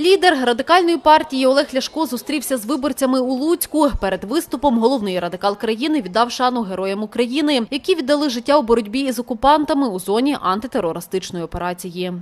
Лідер радикальної партії Олег Ляшко зустрівся з виборцями у Луцьку. Перед виступом головний радикал країни віддав шану героям України, які віддали життя у боротьбі із окупантами у зоні антитерористичної операції.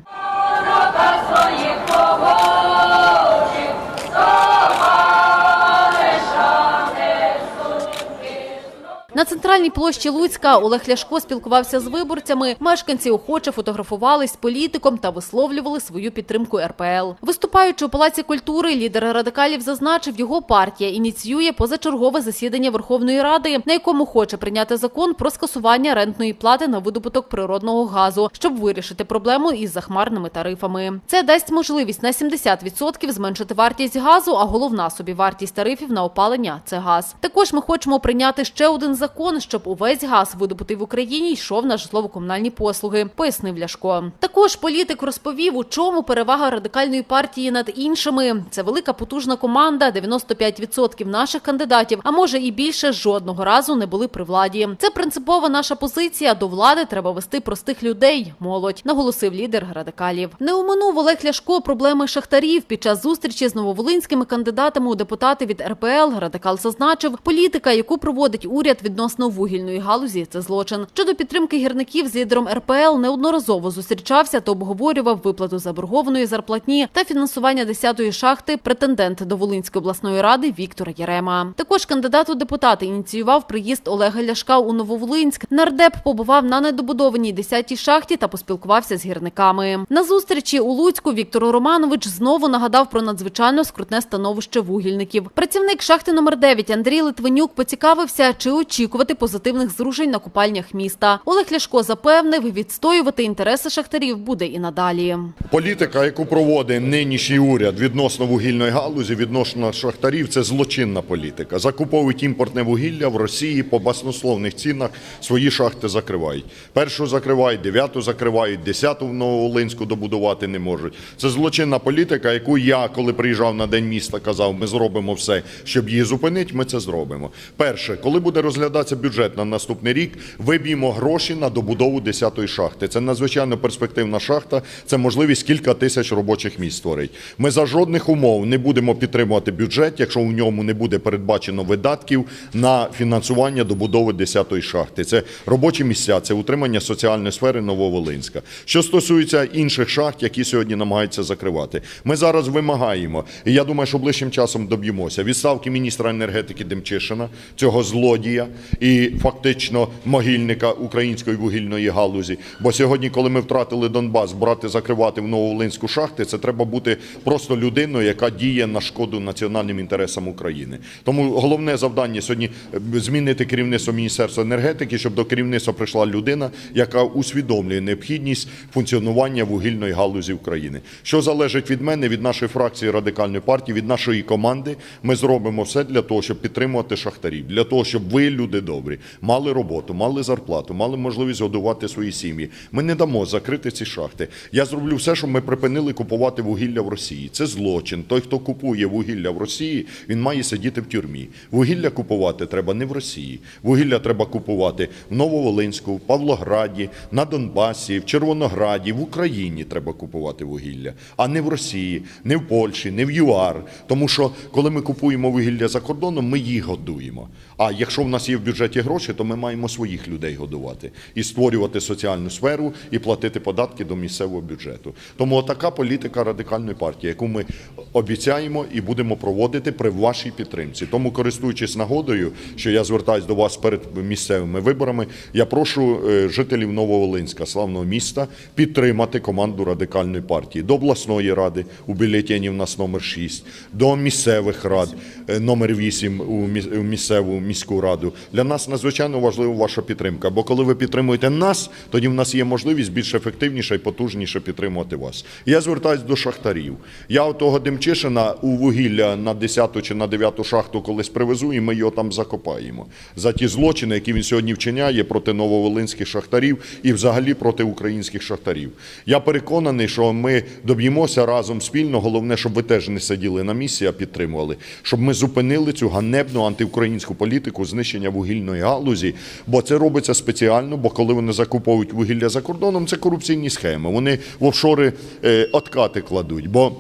На центральній площі Луцька Олег Ляшко спілкувався з виборцями. Мешканці охоче фотографувались з політиком та висловлювали свою підтримку РПЛ. Виступаючи у Палаці культури, лідер радикалів зазначив, його партія ініціює позачергове засідання Верховної Ради, на якому хоче прийняти закон про скасування рентної плати на видобуток природного газу, щоб вирішити проблему із захмарними тарифами. Це дасть можливість на 70% зменшити вартість газу, а головна собівартість тарифів на опалення це газ. Також ми хочемо прийняти ще один закон, щоб увесь газ видобутий в Україні йшов на житлово-комунальні послуги, пояснив Ляшко. Також політик розповів, у чому перевага радикальної партії над іншими. Це велика потужна команда, 95% наших кандидатів, а може і більше жодного разу не були при владі. Це принципова наша позиція. До влади треба вести простих людей. Молодь наголосив лідер радикалів. Не оминув Олег Ляшко проблеми шахтарів під час зустрічі з нововолинськими кандидатами у депутати від РПЛ. Радикал зазначив, політика, яку проводить уряд відносно вугільної галузі, це злочин. Щодо підтримки гірників з лідером РПЛ неодноразово зустрічався та обговорював виплату заборгованої зарплатні та фінансування 10-ї шахти претендент до Волинської обласної ради Віктор Єрема. Також кандидат у депутати ініціював приїзд Олега Ляшка у Нововолинськ. Нардеп побував на недобудованій 10-й шахті та поспілкувався з гірниками. На зустрічі у Луцьку Віктор Романович знову нагадав про надзвичайно скрутне становище вугільників. Працівник шахти номер 9 Андрій Литвинюк поцікавився, чи очікувати позитивних зрушень на купальнях міста. Олег Ляшко запевнив, відстоювати інтереси шахтарів буде і надалі. Політика, яку проводить нинішній уряд відносно вугільної галузі, відносно шахтарів, це злочинна політика. Закуповують імпортне вугілля в Росії по баснословних цінах. Свої шахти закривають. Першу закривають, дев'яту закривають, десяту в Нововолинську добудувати не можуть. Це злочинна політика, яку я, коли приїжджав на день міста, казав, ми зробимо все, щоб її зупинити. Ми це зробимо. Перше, коли буде розглядатися бюджет на наступний рік, виб'ємо гроші на добудову 10-ї шахти. Це надзвичайно перспективна шахта. Це можливість кілька тисяч робочих місць створить. Ми за жодних умов не будемо підтримувати бюджет, якщо в ньому не буде передбачено видатків на фінансування добудови 10-ї шахти. Це робочі місця, це утримання соціальної сфери Нововолинська. Що стосується інших шахт, які сьогодні намагаються закривати, ми зараз вимагаємо, і я думаю, що ближчим часом доб'ємося відставки міністра енергетики Демчишина, цього злодія і фактично могильника української вугільної галузі. Бо сьогодні, коли ми втратили Донбас, брати закривати в Нововолинську шахти, це треба бути просто людиною, яка діє на шкоду національним інтересам України. Тому головне завдання сьогодні е, змінити керівництво Міністерства енергетики, щоб до керівництва прийшла людина, яка усвідомлює необхідність функціонування вугільної галузі України. Що залежить від мене, від нашої фракції радикальної партії, від нашої команди, ми зробимо все для того, щоб підтримувати шахтарів, для того, щоб ви, люди добрі, мали роботу, мали зарплату, мали можливість годувати свої сім'ї. Ми не дамо закрити ці шахти. Я зроблю все, щоб ми припинили купувати вугілля в Росії. Це злочин. Той, хто купує вугілля в Росії, він має сидіти в тюрмі. Вугілля купувати треба не в Росії. Вугілля треба купувати в Нововолинську, в Павлограді, на Донбасі, в Червонограді, в Україні треба купувати вугілля, а не в Росії, не в Польщі, не в ЮАР. Тому що коли ми купуємо вугілля за кордоном, ми їх годуємо. А якщо в нас є в бюджеті гроші, то ми маємо своїх людей годувати і створювати соціальну сферу і платити податки до місцевого бюджету. Тому така політика радикальної партії, яку ми обіцяємо і будемо проводити при вашій підтримці. Тому, користуючись нагодою, що я звертаюсь до вас перед місцевими виборами, я прошу е, жителів Нововолинська, славного міста, підтримати команду радикальної партії до обласної ради у бюлетені в нас номер 6, до місцевих рад е, номер 8 у місцеву міську раду. Для нас надзвичайно важлива ваша підтримка. Бо коли ви підтримуєте нас, тоді в нас є можливість більш ефективніше і потужніше підтримувати вас. Я звертаюсь до шахтарів. Я того Демчишина у вугілля на 10 чи на 9 шахту колись привезу, і ми його там закопаємо за ті злочини, які він сьогодні вчиняє проти нововолинських шахтарів і взагалі проти українських шахтарів. Я переконаний, що ми доб'ємося разом спільно. Головне, щоб ви теж не сиділи на місці, а підтримували, щоб ми зупинили цю ганебну антиукраїнську політику знищення вугільної галузі, бо це робиться спеціально. Бо коли вони закуповують вугілля за кордоном, це корупційні схеми. Вони в офшори е, откати кладуть. Бо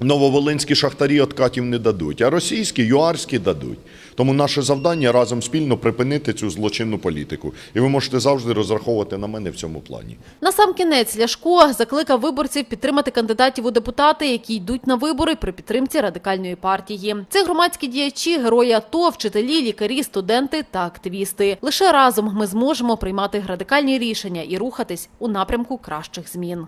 Нововолинські шахтарі откатів не дадуть, а російські, юарські дадуть. Тому наше завдання разом спільно припинити цю злочинну політику. І ви можете завжди розраховувати на мене в цьому плані. Насамкінець Ляшко закликав виборців підтримати кандидатів у депутати, які йдуть на вибори при підтримці радикальної партії. Це громадські діячі, герої АТО, вчителі, лікарі, студенти та активісти. Лише разом ми зможемо приймати радикальні рішення і рухатись у напрямку кращих змін.